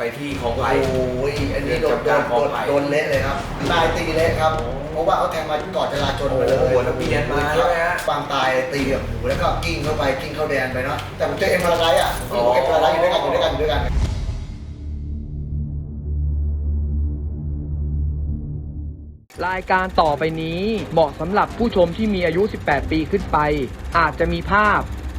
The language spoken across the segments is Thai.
ไปที่ของไผ่โอ้ยอันนี้โดนเรือนโดจำกลางนคลองไผ่โดนเละเลยครับนายตีเละครับ เพราะว่าเขาแทงมาก่อนจราจรมาเลยโอ้โหแล้วเบียดมาใช่ไหมฮะปางตายตีแบบหูแล้วก็กิ้งเข้าไปกิ้งเข้าแดนไปเนาะ แต่ผมเจอเอ็มพาราไดซ์อะผมอยู่กับเอ็มพาราไดซ์อยู่ด้วยกันอยู่ด้วยกันอยู่ด้วยกัน รายการต่อไปนี้เหมาะสำหรับผู้ชมที่มีอายุ 18 ปีขึ้นไป อาจจะมีภาพ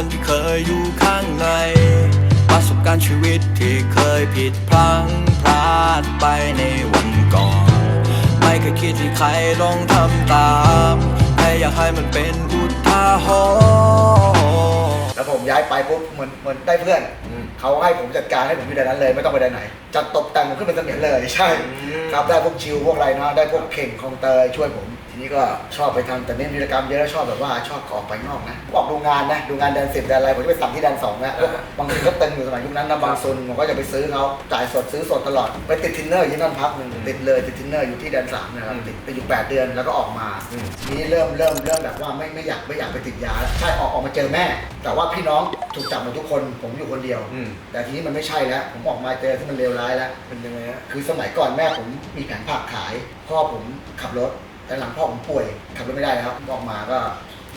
คนที่เคยอยู่ข้างใน ประสบการณ์ชีวิตที่เคยผิดพลั้งพลาดไปในวันก่อน ไม่เคยคิดที่ใครลองทำตามแค่อยากให้มันเป็นอุทาหรณ์ แล้วผมย้ายไปปุ๊บเหมือนเหมือนได้เพื่อน อืมเขาให้ผมจัดการให้ผมอยู่ในนั้นเลย ไม่ต้องไปไหนไหนจัดตกแต่งผมขึ้นเป็นเสมียนเลยใช่ อืม ครับได้พวกชิวพวกอะไรเนาะได้พวกเข่งคลองเตยช่วยผมที นี้ก็ชอบไปทำแต่เน้นกิจกรรมเยอะแล้วชอบแบบว่าชอบออกไปนอกนะออกดูงานนะดูงานแดนสิบแดนอะไรผมจะไปสั่งที่แดนสองนะพวกบางทีก็ตึงอยู่สมัยยุคนั้นนะบางซุนผมก็จะไปซื้อเขาจ่ายสดซื้อสดตลอดไปติดทินเนอร์อยู่ที่นั่นพักหนึ่งติดเลยติดทินเนอร์อยู่ที่แดนสามนะครับติดไปอยู่แปดเดือนแล้วก็ออกมาอืมทีนี้เริ่มเริ่มเริ่มแบบว่าไม่ไม่อยากไม่อยากไปติดยาแล้วใช่ออกออกมาเจอแม่ แต่ว่าพี่น้องถูกจับหมดทุกคนผมอยู่คนเดียวอืมแต่ทีนี้มันไม่ใช่แล้ว ผมออกมาเจอที่มันเลวร้ายแล้วเป็นยังไงฮะคือสมัยก่อนแม่ผมมีแผงผักขายพ่อผมขับรถ แต่หลังพ่อผมป่วยขับรถไม่ได้แล้วออกมาก็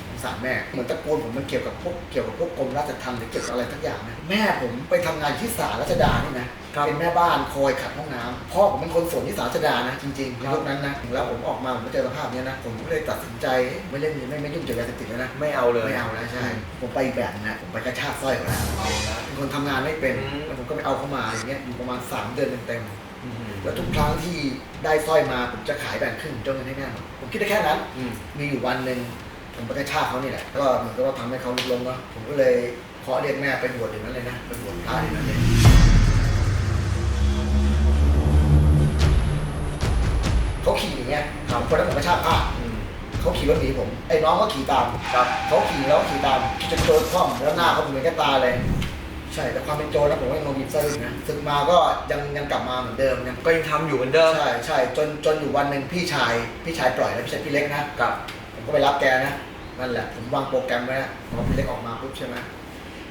สงสารแม่ เหมือนตระกูลผมมันเกี่ยวกับพวกเกี่ยวกับพวกกรมราชทัณฑ์หรือเกี่ยวกับอะไรทักอย่างนะแม่ผมไปทำงานที่ศาลรัชดานี่นะเป็นแม่บ้านคอยขัดห้องน้ำพ่อผมเป็นคนสวนที่ศาลรัชดานะจริงๆในยุคนั้นนะแล้วผมออกมาผมก็เจอสภาพเนี้ยนะผมก็เลยตัดสินใจไม่เล่นไม่ไม่ยุ่งเกี่ยวกับยาเสพติดแล้วนะไม่เอาเลย ไม่เอาแล้วใช่ผมไปอีกแบบนึงนะผมไปกระชากสร้อยเขาแล้วเป็นคนทำงานไม่เป็นอืม แล้วผมก็ไปเอาเข้ามาอย่างเงี้ยอยู่ประมาณ 3 เดือนเต็มอืมๆ แล้วทุกครั้งที่ได้สร้อยมาผมจะขายแบ่งครึ่งจนเงินให้แน่นอนผมคิดได้แค่นั้น อืม มีอยู่วันหนึ่งผมไปกระชากเขานี่แหละก็เหมือนกับว่าทำให้เขาลุกลงเนาะผมก็เลยขอเรียกแม่ไปบวชอย่างนั้นเลยนะไปบวชพระอย่างนั้นเลย เขาขี่อย่างเงี้ยผมคนนั้นผมกระชากผ้าอืม เขาขี่รถหนีผมไอ้น้องก็ขี่ตามครับ เขาขี่แล้วขี่ตามจนโจรคว่ำแล้วหน้าเขาเหมือนกับตาเลยใช่แต่ความเป็นโจรนะผมว่ายังโนบิเซอร์นะศึกมาก็ยังยังกลับมาเหมือนเดิมยังก็ยังทำอยู่เหมือนเดิมใช่ใช่จนจนอยู่วันหนึ่งพี่ชายพี่ชายปล่อยแล้วพี่ชายพี่เล็กนะ กับ ผมก็ไปรับแกนะนั่นแหละผมวางโปรแกรมไว้นะพอพี่เล็กออกมาปุ๊บใช่ไหม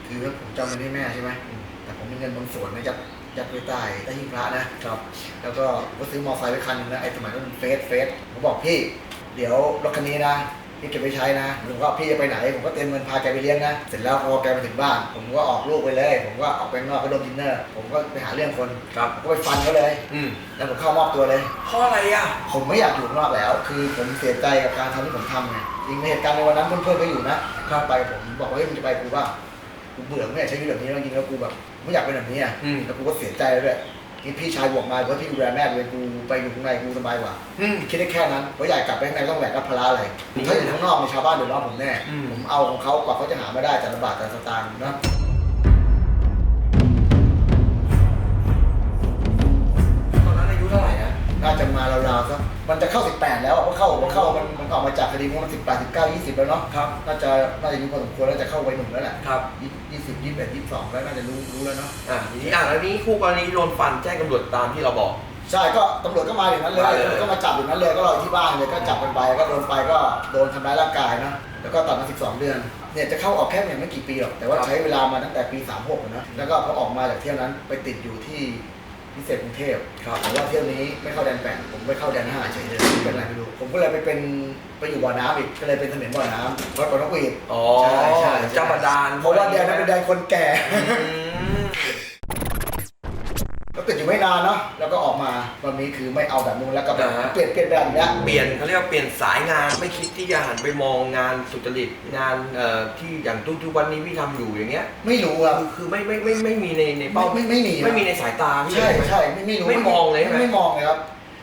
คือว่าผมจะเอาเงินให้แม่ใช่ไหมแต่ผมมีเงินบางส่วนนะยัดยัดไว้ใต้ใต้หิ้งพระนะครับแล้วก็ผมก็ซื้อมอเตอร์ไซค์ไว้คันหนึงนะไอ้สมัยนั้นมันเฟสเฟสผมบอกพี่ เดี๋ยวรถคันนี้นะ พี่เก็บไว้ใช้นะผมก็พี่จะไปไหน ผมก็เตรียมเงินพาแกไปเลี้ยงนะ เสร็จแล้วพอแกมาถึงบ้าน ผมก็ออกลูกไปเลย ผมก็ออกไปข้างนอกก็โดนดินเนอร์ ผมก็ไปหาเรื่องคนครับผมก็ไปฟันเขาเลย อืมแล้วผมเข้ามอบตัวเลยเพราะอะไรอะ ผมไม่อยากอยู่ข้างนอกแล้ว คือผมเสียใจกับการทำที่ผมทำไงจริงในเหตุการณ์ในวันนั้นเพื่อนๆก็อยู่นะข้ามไปผมบอกว่าเฮ้ยมึงจะไปกูว่ากูเบื่อไม่อยากใช้ชีวิตแบบนี้แล้วจริงๆแล้วกูแบบไม่อยากเป็นแบบนี้อะอืม แล้วกูก็เสียใจด้วย ที่พี่ชายบอกมาว่าพี่ดูแลแม่เลยกูไปอยู่ข้างในกูสบายกว่าอืม คิดได้แค่นั้นเพราะอยากกลับไปข้างในต้องแบกรับภาระอะไรนี่ถ้าอยู่ข้างนอกในชาวบ้านเดือดร้อนผมแน่อืม ผมเอาของเขากว่าเขาจะหามาได้แต่ละบาทแต่ละสตางค์นะตอนนั้นอายุเท่าไหร่นะน่าจะมาราวๆสักมันจะเข้า 18 แล้วอะเพราะเข้าเพราะเข้ามันมันออกมาจากคดีมันสิบแปดสิบเก้ายี่สิบแล้วเนาะครับ น่าจะน่าจะอายุพอสมควรแล้วจะเข้าวัยหนุ่มแล้วแหละ ครับ ยี่สิบ ยี่สิบเอ็ดยี่สิบสองแล้วน่าจะรู้รู้แล้วเนาะอะทีนี้อะแล้วนี้คู่กรณีโดนฟันแจ้งตำรวจตามที่เราบอก ใช่ก็ตำรวจก็มาอย่างนั้นเลยมาเลย ตำรวจก็มาจับอย่างนั้นเลยก็รออยู่ที่บ้านเลยก็จับกันไปก็โดนไปก็โดนทำร้ายร่างกายนะแล้วก็ตัดมา12เดือนเนี่ยจะเข้าออกแค่เนี่ยไม่กี่ปีหรอกแต่ว่าใช้เวลามาตั้งแต่ปี36อะนะแล้วก็พอออกมาจากเที่ยวนั้นไปติดอยู่ที่ พิเศษกรุงเทพครับแต่ว่าเที่ยวนี้ไม่เข้าแดนแปดผมไม่เข้าแดนห้าเฉยเลยเป็นอะไรไม่รู้ผมก็เลยไปเป็นไปอยู่บ่อน้ำอีกก็เลยเป็นเสมียนบ่อน้ำวัดปนกหวีดอ๋อใช่ใช่เจ้าบาดาลเพราะว่าแดนนั้นเป็นแดนคนแก่ อืม ก็ติดอยู่ไม่นานเนาะแล้วก็ออกมาตอนนี้คือไม่เอาแบบนู้นแล้วก็แบบอ่าฮะ เปลี่ยนเปลี่ยนแบบอีกแล้วเปลี่ยนเขาเรียกว่าเปลี่ยนสายงานไม่คิดที่จะหันไปมองงานสุจริตงานเอ่อที่อย่างทุกทุกๆวันนี้พี่ทำอยู่อย่างเงี้ยไม่รู้ครับคือคือไม่ไม่ไม่ไม่มีในในเป้าไม่ไม่มีครับไม่มีในสายตาพี่ใช่เลยไหม ใช่ไม่ไม่รู้ไม่มองเลยใช่ไหม ไม่มองเลยครับ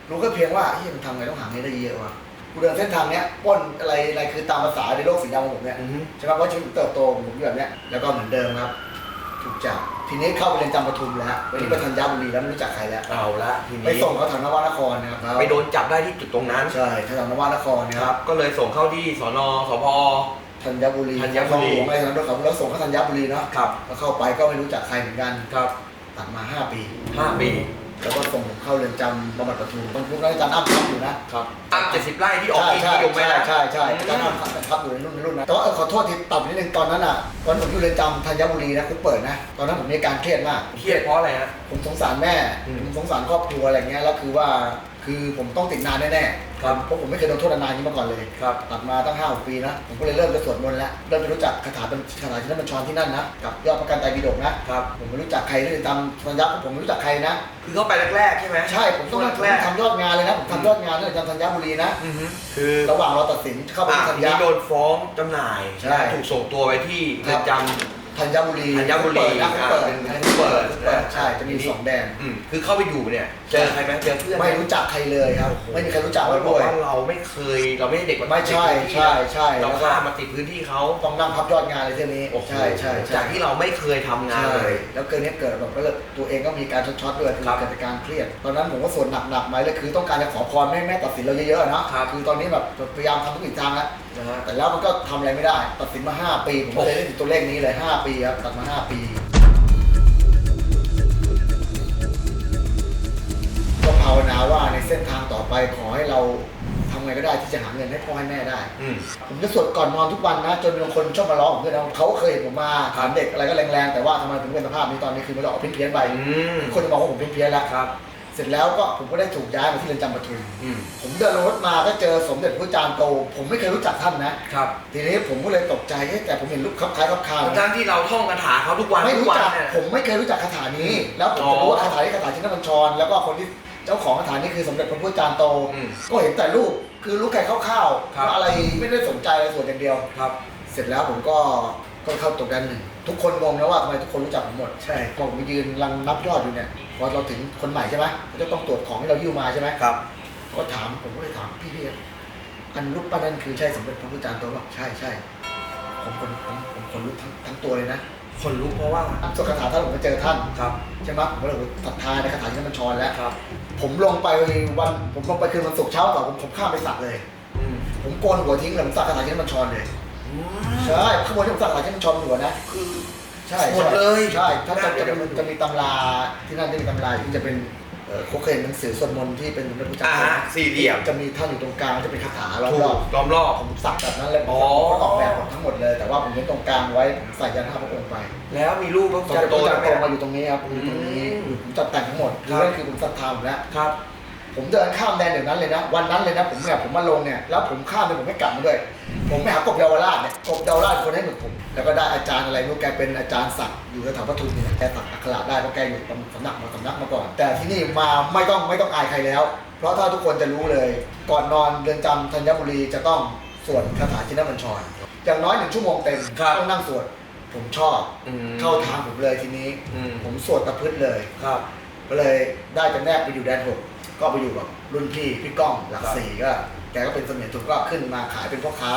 รู้ก็เพียงว่าเฮ้ยมันทำไงต้องหาเงินได้เยอะวะกูเดินเส้นทางเนี้ยปล้นอะไรอะไรคือตามภาษาในโลกสีดำของผมเนี่ยอือฮึ ใช่ไหมเพราะชีวิตผมเติบโตของผมอยู่แบบเนี้ยแล้วก็เหมือนเดิมครับค ถูกจับทีนี้เข้าไปเรียนจำปทุมแล้ววันนี้ไปธัญบุรีแล้วไม่รู้จักใครแล้วเอาละทีไปนี้ส่งเขาแถวนวนครนะครับไปโดนจับได้ที่จุดตรงนั้นใช่แถวนวนครนะคครัรับบ ก็เลยส่งเข้าที่สนสพ ธัญบุรีธัญบุรีคลองหลวงอะไรนั้นด้วยครับแล้วส่งเขาธัญบุรีเนาะครับ แล้วเข้าไปก็ไม่รู้จักใครเหมือนกันครับตัดมา 5 ปี ห้าปี แล้วก็ส่งผมเข้าเรือนจำบำบัดปทุมตอนพวกนั้นอาจารย์อ้ำทับอยู่นะครับอ้ามเจ็ดสิบไร่ที่ออกใช่ที่ใช่นิยมไหมใช่นะใช่ใช่อาจารย์อ้ำทับอยู่ในรุ่นในรุ่นนะแต่ว่าเออขอโทษที่ตัดนิดนึงตอนนั้นอะตอนผมอยู่เรือนจำธัญบุรีนะคุกเปิดนะตอนนั้นผมมีอาการเครียดมาก เครียดเพราะอะไรฮะ ผมสงสารแม่ อืมผมสงสารครอบครัวอะไรเงี้ย แล้วคือว่า คือผมต้องติดนานแน่ๆครับเพราะผมไม่เคยโดนโทษนานๆอย่างนี้มาก่อนเลยครับตัดมาตั้งห้าปีนะ ผมก็เลยเริ่มจะสวดมนต์แล้วเริ่มจะรู้จักคาถาเป็นคาถาที่นั่นบัญชรที่นั่นนะกับยอดประกันไตรปิฎกนะครับผมไม่รู้จักใครเลยตามสัญญาผมไม่รู้จักใครนะ คือเข้าไปแรกๆใช่ไหมใช่ผมต้องแรกทำยอดงานเลยนะผมทำยอดงานที่เรือนจำธัญบุรีนะๆอือฮึคือระหว่างเราตัดสินเข้าไปอ่าที่ธัทีญญานี้โดนฟ้องจำหน่ายใช่ถูกส่งตัวไปที่เรือนจ ธัญบุรีธัญบุรีเปิดนะอ่าเปิดเป็นอันผู้นี้เปิเปิดดเปิดใช่อ่าจะมีทีนี้สองแดนำอืมคือเข้าไปอยู่เนี่ย เจอใครไหมเจอเพื่อนหไม่รู้จักใครเลยครับ ไม่มีใครรู้จักเราเราบอกด้วยว่าเราไม่เคยเราไม่ได้เด็กไม่ใช่ใช่ใช่เราแล้วก็ ข้ามมาติดพื้นที่เขาต้องนั่งพับยอดงานเลยเที่ยวนี้โอ้โหใช่ใช่ใช่จากที่เราไม่เคยทำงานใช่เลย แล้วเกิดเนี้ยเกิดแบบก็เลยตัวเองก็มีการช็อตๆด้วยคือครับ เกิดจากการเครียดตอนนั้นผมก็ส่วนหนักๆไหมเลยคือต้องการจะขอพรให้แม่ตัดสินเราเยอะๆนะครับ คือตอนนี้แบบพยายามทำทุกวิถีทางแล้ว นะฮะแต่แล้วมันก็ทำอะไรไม่ได้ ตัดสินมา 5 ปี ผมก็เลยได้ถึงตัวเลขนี้เลย 5 ปีครับตัดมา 5 ปีก็ภาวนาว่าในเส้นทางต่อไปขอให้เราทำไงก็ได้ที่จะหาเงินให้พ่อให้แม่ได้ อืม ผมจะสวดก่อนนอนทุกวันนะ จนมีบางคนชอบมาร้องผมด้วยนะเขาเคยเห็นผมมาถามเด็กอะไรก็แรงๆ แต่ว่าทำไมถึงเป็นสภาพนี้ตอนนี้คือมันออกเพี้ยนๆไปอืมคนจะมองว่าผมเพี้ยนๆแล้ว ครับ เสร็จแล้วก็ผมก็ได้ถูกย้ายมาที่เรือนจำปทุมอืมผมเดินลงรถมาก็เจอสมเด็จพระจารย์โต ผมไม่เคยรู้จักท่านนะ ครับทีนี้ผมก็เลยตกใจเอ๊ะแต่ผมเห็นรูปคับคล้ายคับคาทั้งที่เราท่องคาถาเขาทุกวันไม่ทุรู้กวันจักเนี่ย ผมไม่เคยรู้จักคาถานี้ แล้วผมอ๋อจะรู้ว่าคาถานี้คาถาชินบัญชร แล้วก็คนที่เจ้าของคาถานี้คือสมเด็จพระพุทธจารย์โต อืมก็เห็นแต่รูปคือรู้แค่คร่าวครับ ๆว่าอะไรไม่ได้สนใจอะไรส่วนอย่างเดียว ครับ เสร็จแล้วผมก็ก็เข้าตกกันหนึ่ง ทุกคนงงนะว่าทำไมทุกคนรู้จักผมหมดใช่ พอผมไปยืนรังนับยอดอยู่เนี่ยพอเราถึงคนใหม่ใช่ไหมเขาจะต้องตรวจของที่เรายิ้วมาใช่ไหมครับเขาก็ถามผมก็เลยถามพี่พี่อันรูปปั้นนั้นคือใช่สมเด็จพระพุทธจารย์โตป่ะใช่ใช่ผมคนผมผมคนลุกทั้งทั้งตัวเลยนะคนลุกเพราะว่าสวดคาถาท่านผมไปเจอท่านครับใช่ไหมผมก็เลยศรัทธาในคาถาที่ท่านบัญชรแล้วครับ ผมลงไปวันผมลงไปคืนวันศุกร์เช้าต่อผมผมข้ามไปสักเลยอืมผมโกนหัวทิ้งเลยผมสักคาถาที่ท่านบัญชรเลยอืม ใช่ข้างบนที่ผมสักคาถาที่ท่านบัญชรหัวนะ คือ ใช่หมดเลยใช่ถ้าจะน่าจะจะมีจะมีตำราที่นั่นจะมีตำราที่จะเป็นเอ่อเขาเคยเห็นหนังสือสวดมนต์ที่เป็นสมเด็จพระเจ้าอ่าฮะสี่เหลี่ยมจะมีท่านอยู่ตรงกลางจะเป็นคาถาล้อมถูรอกบล้อมรอบ ผมสักแบบนั้นเลยอ๋อผมออกแบบหมดทั้งหมดเลย แต่ว่าผมเน้นตรงกลางไว้ผมใส่ยันห้าพระองค์ไปแล้วมีรูปพระสมจันเด็จโตพระนะเจ้าแม่โตมาอยู่ตรงนี้ครับอยู่ตรงนี้อืมผมจัดแต่งทั้งหมดคคืรัอบนั่นคือผมศรัทธาผมแล้วครับ ผมเดินข้ามแดนเดี๋ยวนั้นเลยนะ วันนั้นเลยนะ ผมเนี่ยผมมาลงเนี่ยแล้วผมข้ามไปผมไม่กลับมาด้วย ผมไปหากบเยาวราชเนี่ยกบเยาวราชคนให้หมึกผม แล้วก็ได้อาจารย์อะไรไม่รู้แกเป็นอาจารย์ศักดิ์อยู่แถวๆปทุมนี่แหละแกสักอักขระได้เพราะแกอยู่ตำสำนักมาสำนักมาก่อน แต่ที่นี่มาไม่ต้องไม่ต้องอายใครแล้ว เพราะถ้าทุกคนจะรู้เลย ก่อนนอนเรือนจำธัญบุรีจะต้องสวดคาถาชินบัญชรอย่างน้อยหนึ่งชั่วโมงเต็มครับต้องนั่งสวดผมชอบอืมเข้าทางผมเลยทีนี้ อืม ผมสวดตะพืชเลย ครับ ก็เลยได้จำแนกไปอยู่แดนหก ก็ไปอยู่กับรุ่นพี่พี่ก้องหลักครับสี่ก็แกก็เป็นเสมียนถูกก็ขึ้นมาขายเป็นพ่อค้า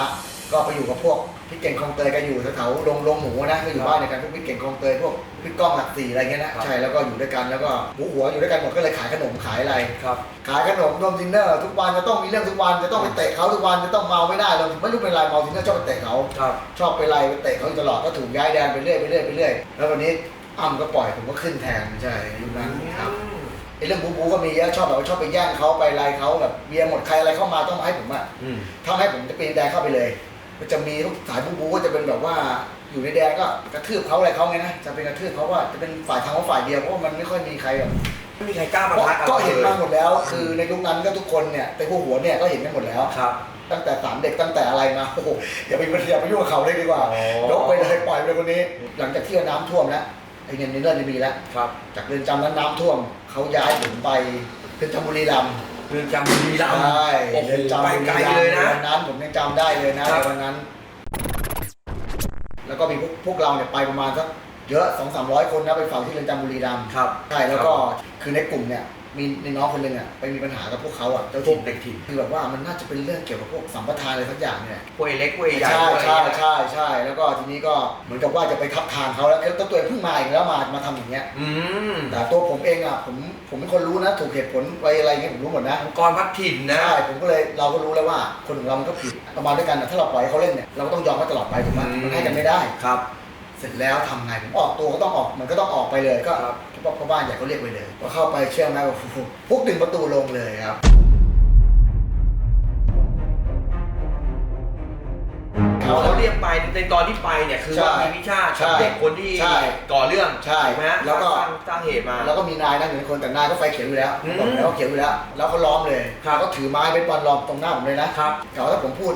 ก็ไปอยู่กับพวกพี่เก่งคลองเตยก็อยู่แถวๆลงลงหมูนะก็อยู่บ้านในกันพวกพี่เก่งคลองเตยพวกพี่ก้องหลักสี่อะไรเงี้ยนะครับ ใช่แล้วก็อยู่ด้วยกันแล้วก็หมูหัวอยู่ด้วยกันหมดก็เลยขายขนมขายอะไร ครับ ขายขนมรวมดินเนอร์ทุกวันจะต้องมีเรื่องทุกวันจะต้องไปเตะเขาทุกวันจะต้องเมาไม่ได้เราไม่รู้เป็นไรเมาดินเนอร์ชอบไปเตะเขา ครับ ชอบไปไล่ไปเตะเขาอยู่ตลอดก็ถูกย้ายแดนไปเรื่อยไปเรื่อยไปเรื่อยแล้ววันนี้อ้ำก็ปล่อยผมก็ขึ้นแทนใช่ยุคนั้นครับ ไอ้เรื่องบูบูก็มีเยอะชอบแบบว่าชอบไปแย่งเขาไปไล่เขาแบบเบียร์หมดใครอะไรเข้ามาต้องมาให้ผมอะอืมถ้าให้ผมจะเป็นแดงเข้าไปเลยมันจะมีทุกสายบูบูก็จะเป็นแบบว่าอยู่ในแดงก็กระทืบเขาอะไรเขาไงนะจะเป็นกระทืบเขาว่าจะเป็นฝ่ายทางเขาฝ่ายเดียวเพราะว่ามันไม่ค่อยมีใครแบบ ไม่มีใครกล้ามาเพราะทักก็เห็นมาหมดแล้วอืคือในยุคนั้นก็ทุกคนเนี่ยไปผู้หัวเนี่ยก็เห็นกันหมดแล้ว ครับ ตั้งแต่สามเด็กตั้งแต่อะไรมาโอ้โหอย่าไปอย่าไปยุ่งกับเขาเลยดีกว่าอ๋อ ยกไปเลยปล่อยไปเลยคนนี้ หลังจากที่น้ำท่วมแล้ว ไอ้เงินในเรื่องนี้มีแล้วครับ จากเรือนจำนั้นน้ำท่วมเขาย้ายผมไปเรือนจำบุรีรัมย์เรือนจำบุรีรัมย์ใช่โอ้โหเรือนจำไปบุรีไกลรัมเลยย์นะ วันนั้นผมยังจำได้เลยนะครับ ในวันนั้น แล้วก็มีพวกพวกเราเนี่ยไปประมาณสักเยอะสองสามร้อยคนนะไปฝังที่เรือนจำบุรีรัมย์ครับ ใช่แล้วก็คือในกลุ่มเนี่ย มีในน้องคนหนึ่งอะไปมีปัญหากับพวกเขาอะเจ้าพวถิ่กนเด็กถิ่นคือแบบว่ามันน่าจะเป็นเรื่องเกี่ยวกับพวกสัมปทานอะไรสักอย่างเนี่ยพวกไอ้เล็กพวกไอ้ใหญ่ใช่พวกอะไรใช่เงี้ยใช่ใช่แล้วก็ทีนี้ก็เหมือนกับว่าจะไปทับทางเขาแล้วแล้วตัวเองเพิ่งมาอีกแล้วมามาทำอย่างเงี้ยอืมแต่ตัวผมเองอะผมผมเป็นคนรู้นะถูกเหตุผลไปอะไรเงี้ยผมรู้หมดนะองค์กรพัดถิ่นนะใช่ผมก็เลยเราก็รู้แล้วว่าคนของเรามันก็ผิดประมาณด้วยกันนะถ้าเราปล่อยให้เขาเล่นเนี่ยเราก็ต้องยอมเขาตลอดไปถูกไหมอืมมันให้กันไม่ได้ ครับ เสร็จแล้วทำไงผมออกตัวก็ต้องออกมันก็ต้องออกไปเลยก็ครับเพราะพ่อบ้านใหญ่เขาเรียกไปเลยพอเข้าไปเชื่อไหมว่าปุ๊บดึงประตูลงเลยครับเขาเขาเรียกไปในตอนที่ไปเนี่ยคือว่าใช่มีวิชาใช่กับเด็กคนที่ใช่ก่อเรื่องใช่ถูกไหมฮะแล้วก็สร้างสร้างเหตุมา แล้วก็มีนายนั่งอยู่ในคนแต่นายก็ไฟเขียวอยู่แล้วอืมบอกแล้วว่าเขียวอยู่แล้ว แล้วเขาล้อมเลยครับเขาถือไม้เป็นบอลล้อมตรงหน้าผมเลยนะครับเขาถ้าผมพูด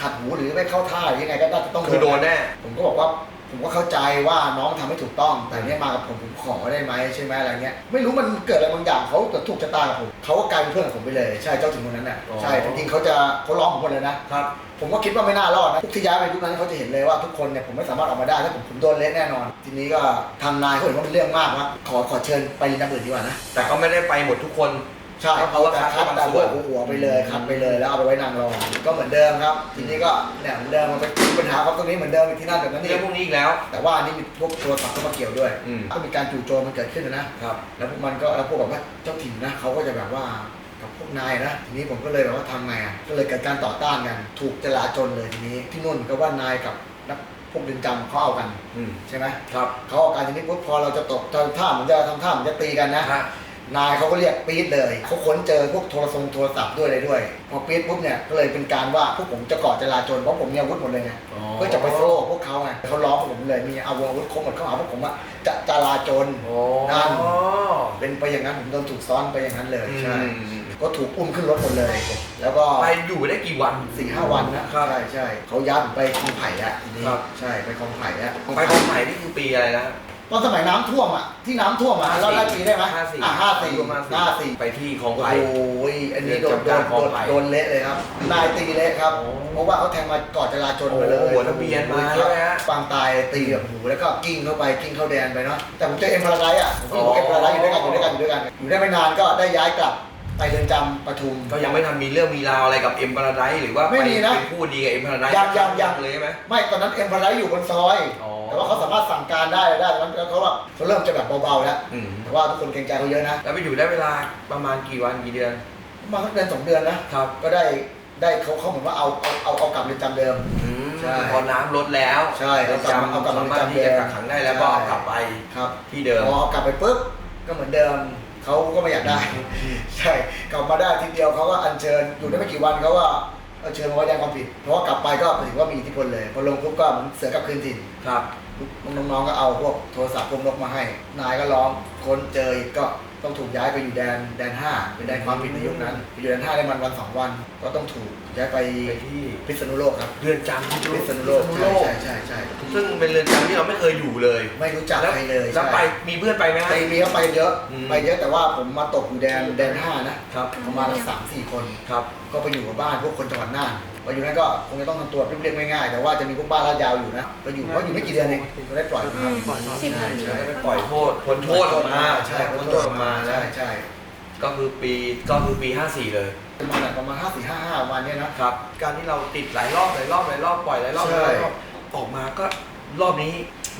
ขัดหูหรือไม่เข้าท่าหรือยังไงก็น่าจะต้องคือโดนแน่ผมก็บอกว่า ผมก็เข้าใจว่าน้องทำให้ถูกต้อง แต่เนี่ยมากับผมผมขอได้ไหมใช่ไหมอะไรเงี้ยไม่รู้มันเกิดอะไรบางอย่างเขาจะถูกชะตากับผมเขาก็กลายเป็นเพื่อนกับผมไปเลยใช่เจ้าถึงคนนั้นน่ะอ๋อใช่จริงๆเขาจะเขาร้องผมหมดเลยนะครับผมก็คิดว่าไม่น่ารอดนะทุกที่ย้ายไปยุคนั้นเขาจะเห็นเลยว่าทุกคนเนี่ยผมไม่สามารถออกมาได้ถ้าผมผมโดนเละแน่นอน ทีนี้ก็ทางนายเขาเห็นว่าเป็นเรื่องมากนะขอขอเชิญไปเรียนอื่นดีกว่านะแต่ก็ไม่ได้ไปหมดทุกคนใช่เพราะว่าแต่ คัดคัดบางแต่ส่วนหัวหัวไปเลยคัดไปเลยแล้วเอาไปไว้นางรองก็เหมือนเดิมครับ ทีนี้ก็เนี่ยเหมือนเดิมมันเป็นปัญหาครับตรงนี้เหมือนเดิมอีกที่นั่นแบบนั้นเรื่นี่องพวกนี้อีกแล้ว แต่ว่าอันนี้มีพวกโทรศัพท์เข้ามาเกี่ยวด้วยอืม ก็มีการจู่โจมมันเกิดขึ้นนะครับ แล้วพวกมันก็แล้วพวกแบบว่าเจ้าถิ่นนะเขาก็จะแบบว่ากับพวกนายนะทีนี้ผมก็เลยแบบว่าทำไงอะก็เลยเกิดการต่อต้านกัน ถูกจลาจลเลยทีนี้ที่นู่นก็ว่านายกับนักพวกเรือนจำเขาเอากันอืมใช่ไหมครับเขาเอากันทีนี้ปุ๊บพอเราจะตกทำท่าเหมือนจะทำท่าเหมือนจะตีกันนะ ฮะ นายเขาก็เรียกปี๊ดเลยเขาค้นเจอพวกโทรศัพท์โทรศัพท์ด้วยเลยด้วย พอปี๊ดปุ๊บเนี่ยก็เลยเป็นการว่าพวกผมจะก่อจลาจลเพราะผมมีอาวุธหมดเลยไงอ๋อเพื่อจะไปโซ่พวกเขาไงเขาล้อมพวกผมเลยมีอาวุธอาวุธครบหมดเขาหาพวกผมว่าจะจลาจลโอ้นั่นเป็นไปอย่างนั้นผมโดนถูกซ้อนไปอย่างนั้นเลยใช่อืมก็ถูกอุ้มขึ้นรถหมดเลย แล้วก็ไปอยู่ได้กี่วันสี่ห้าวันนะครับใช่ใช่เขาย้ายผมไปคลองไผ่แล้วทีนี้ครับใช่ไปคลองไผ่แล้วไปกองใหม่นี่คือปีอะไรนะ ตอนสมัยน้ำท่วมอะที่น้ำท่วมอะเราได้ปีได้ไหมห้าสี่อะห้าสี่รวมห้าสี่ไปที่ของโอ้ไผ่โหอันนี้โดนโดเรือนนจำกลางคลองโดนไผ่โดนเละเลยครับ นายตีเละครับ โอ้เพราะว่าเขาแทงมาก่อนจราจรมาเลยโอ้โหหัวทะเบียนมาใช่ไหมฮะปางตายตีแบบหูแล้วก็กิ้งเข้าไปกิ้งเข้าแดนไปเนาะแต่ผมเจอเอ็มพาราไดซ์อะผมก็อยู่กับเอ็มพาราไดซ์อยู่ด้วยกันอยู่ด้วยกันอยู่ด้วยกันอยู่ได้ไม่นานก็ได้ย้ายกลับ ไปเรือนจำปทุม ก็ยังไม่ทันมีเรื่องมีราวอะไรกับเอ็มพาราไดหรือว่าไม่ไปมีนะไปพูดดีกับเอ็มพาราไดยังยังยัง เลยใช่ไหม ไม่ตอนนั้นเอ็มพาราไดซ์อยู่บนซอย อ๋อแต่ว่าเขาสามารถสั่งการได้ได้แล้วเขาว่าเขาเริ่มจะแบบเบาๆแล้วอืม แต่ว่าทุกคนเกรงใจเขาเยอะนะแล้วไปอยู่ได้เวลาประมาณกี่วันกี่เดือนประมาณสักเดือนสองเดือนนะครับก็ได้ได้เขาเขาเหมือนว่าเอาเอาเอาเอากลับเรือนจำเดิม อืมใช่พอน้ำลดแล้วใช่เอากลับมาเอากลับมาสามารถที่จะกักขังได้แล้วใช่ก็เอากลับไปครับที่เดิม พอกลับไปปุ๊บก็เหมือนเดิม เขาก็ไม่อยากได้ ใช่กลับมาได้ทีเดียวเขาก็อัญเชิญอยู่ได้ไม่กี่วันเขาก็อัญเชิญมาไว้แจ้งความผิด เพราะว่ากลับไปก็ถือว่ามีอิทธิพลเลยพอลงปุ๊บก็เหมือนเสือกลับคืนถิ่นครับน้องๆก็เอาพวกโทรศัพท์พวกนกมาให้ นายก็ร้องค้นเจออีกก็ ต้องถูกย้ายไปอยู่แดนแดนห้าเป็นแดนความผิดในยุคนั้นไปอยู่แดนห้าได้มันวันสองวัน ก็ต้องถูกย้ายไปไปที่พิษณุโลกครับเรือนจำที่พิษณุโลกพิษณุใช่โลกใช่ใช่ใช่ซึ่งเป็นเรือนจำที่เราไม่เคยอยู่เลยไม่รู้จักใครเลยแล้วใช่ไปมีเพื่อนไปไหมฮะ ไปมีเขาไปเยอะอืม ไปเยอะแต่ว่าผมมาตกอยู่แดนแดนห้านะครับ ประมาณสามสี่คน ครับ ก็ไปอยู่กับบ้านพวกคนจังหวัดน่าน ไปอยู่นั้นก็คงจะต้องทำตัวเรียบๆง่ายๆแต่ว่าจะมีพวกบ้านลาดยาวอยู่นะไปอยู่เพราะอยู่ไม่กี่เดือนเองก็ได้ปล่อยมาใช่ใช่แล้วก็ไปปล่อยโทษพ้นโทษออกมาใช่พ้นโทษออกมาใช่นะใช่ก็คือปีก็คือปี 54 เลยประมาณประมาณห้าสี่ห้าห้าวันเนี้ยนะครับ การที่เราติดหลายรอบหลายรอบหลายรอบปล่อยหลายรอบใช่หลายรอบออกมาก็รอบนี้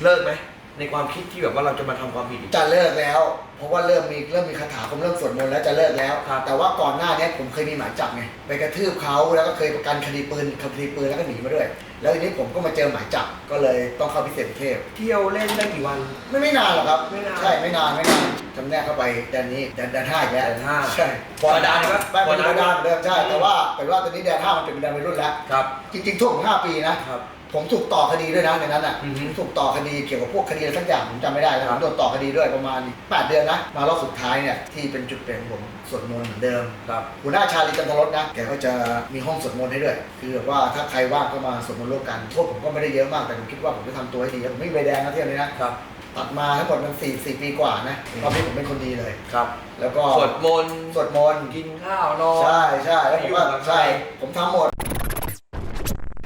เลิกไหมในความคิดที่แบบว่าเราจะมาทำความผิดอีกจะเลิกแล้ว เพราะว่าเริ่มมีเริ่มมีคาถาผมเริ่มสวดมนต์แล้วจะเลิกแล้ว ครับ แต่ว่าก่อนหน้าเนี้ยผมเคยมีหมายจับไงไปกระทืบเขาแล้วก็เคยประกันคดีปืนคดีปืนแล้วก็หนีมาด้วย แล้วทีนี้ผมก็มาเจอหมายจับก็เลยต้องเข้าพิเศษเทพ เที่ยวเล่นได้กี่วัน ไม่ไม่นานหรอกครับไม่นานใช่ไม่นานไม่นานจำแนกเข้าไปแดนนี้แดนแดนห้าอีกแล้วแดนห้าใช่ธรรมดาเลยปะไม่เป็นธรรมดาเหมือนเดิมใช่อืมแต่ว่าแต่ว่าตอนนี้แดนห้ามันเป็นแดนวัยรุ่นแล้ว ครับ จริงๆทั่วผมห้าปีนะครับ ผมถูกต่อคดีด้วยนะในนั้นอะอือฮึผมถูกต่อคดีเกี่ยวกับพวกคดีอะไรสักอย่างผมจำไม่ได้แล้วคผรับ มโดนต่อคดีด้วยประมาณ8เดือนนะมารอบสุดท้ายเนี่ยที่เป็นจุดเปลี่ยนของผมสวดมนต์เหมือนเดิม ครับ หัวหน้าชาลีจันทรสนะแกก็จะมีห้องสวดมนต์ให้ด้วย คือแบบว่าถ้าใครว่างก็มาสวดมนต์ร่วมกันโทษผมก็ไม่ได้เยอะมากแต่ผมคิดว่าผมจะทำตัวให้ดีผมไม่มีใบแดงนะเที่ยวนี้นะครับ ตัดมาทั้งหมดมันสี่สี่ปีกว่านะรอบนี้ผมเป็นคนดีเลย ครับแล้วก็สวดมนต์สวดมนต์กินข้าวนอน ใช่ใช่แล้วผมว่าอยู่กับใคร ใช่ผมทำหมด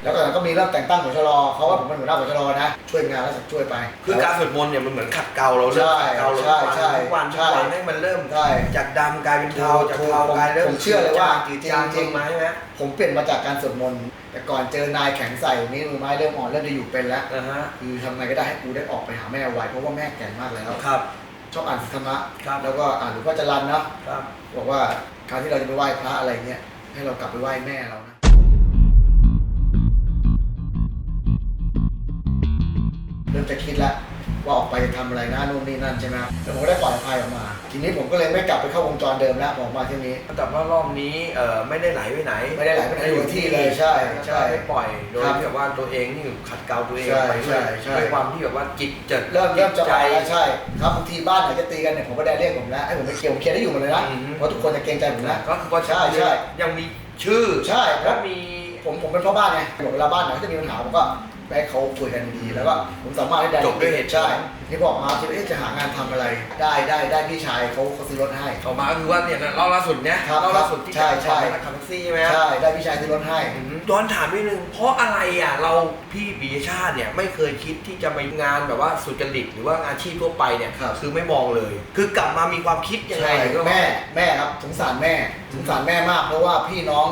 แล้วก็ก็มีเริ่มแต่งตั้งหัวชรอเขาว่าผมเป็นหัวหน้าหัวชรอนะ ช่วยงานแล้วช่วยไป คือการสวดมนต์เนี่ยมันเหมือนขัดเกลาเราเริ่มขัดเกลาเราใช่ใช่ทุกวันทุใช่กวันให้มันเริ่มใช่จากดำกลายเป็นเทาถูกจากเทากลายเริ่มผมเชื่อเลยว่าจืดจางจริงๆลมาใช่ไหมผมเปลี่ยนมาจากการสวดมนต์แต่ก่อนเจอนายแข็งใส่นี้มือไม้เริ่มอ่อนเริ่มจะอยู่เป็นแล้วอ่าฮะคือทำไงก็ได้ให้กูได้ออกไปหาแม่ไวเพราะว่าแม่แก่มากแล้วครับชอบอ่านธรรมะครับแล้วก็อ่านหลวงพ่อจรันเนาะครับบอกว่าการที่เราจะไปไหว้พระอะไรเงี้ยให้เรากลับไปไหว้แม่เรา ริ่มจะคิดแล้วว่าออกไปจะทำอะไรนะนู่นนี่นั่นใช่ไหมครับแล้วผมก็ได้ปล่อยอภัยออกมา ทีนี้ผมก็เลยไม่กลับไปเข้าวงจรเดิมแล้วออกมาที่นี้แต่ว่ารอบนี้เอ่อไม่ได้ไหลไปไหนไม่ได้ไหลไปไหนอยู่ที่เลยใช่ใช่ได้ปล่อยโดยครับที่แบบว่าตัวเองนี่ขัดเกลาตัวเองใช่ไปด้วยใช่ใช่ด้วยความที่แบบว่าจิตเจิดเริ่มเริ่มจะใจไปแล้วใช่ครับบางทีบ้านไหนจะตีกันเนี่ยผมก็ได้เรียกผมแล้วให้ผมไปเคลียร์ผมเคลียร์ได้อยู่หมดเลยนะอืมเพราะทุกคนจะเกรงใจผมนะก็คือว่าใช่ใช่ยังมีชื่อใช่คแล้รัวบมีผมผมเป็นพ่อบ้านไงเวลาบ้านไหนเขาจะมีปัญหาผมก็ ไปให้เขาคุยกันดีๆแล้วก็ผมสามารถให้ได้จบด้วยเหตุใช่นี่บอกมาคิดว่าเอ๊ะจะหางานทำอะไรได้ได้ได้พี่ชายเขาเขาซื้อรถให้ออกมาก็คือว่าเนี่ยนะเล่าล่าสุดเนี่ยครับเล่าล่าสุดที่ใช่จะใช่ขับรถขับแท็กซี่ใช่ไหมใช่ได้พี่ชายซื้อรถให้อืมย้อนถามนิดนึง เพราะอะไรอะเราพี่ปิยชาติเนี่ยไม่เคยคิดที่จะไปงานแบบว่าสุจริตหรือว่าอาชีพทั่วไปเนี่ยครับ คือไม่มองเลย คือกลับมามีความคิดยังไงใช่ก็แม่แม่ครับสงสารแม่สงสารแม่มากเพราะว่าพี่น้อง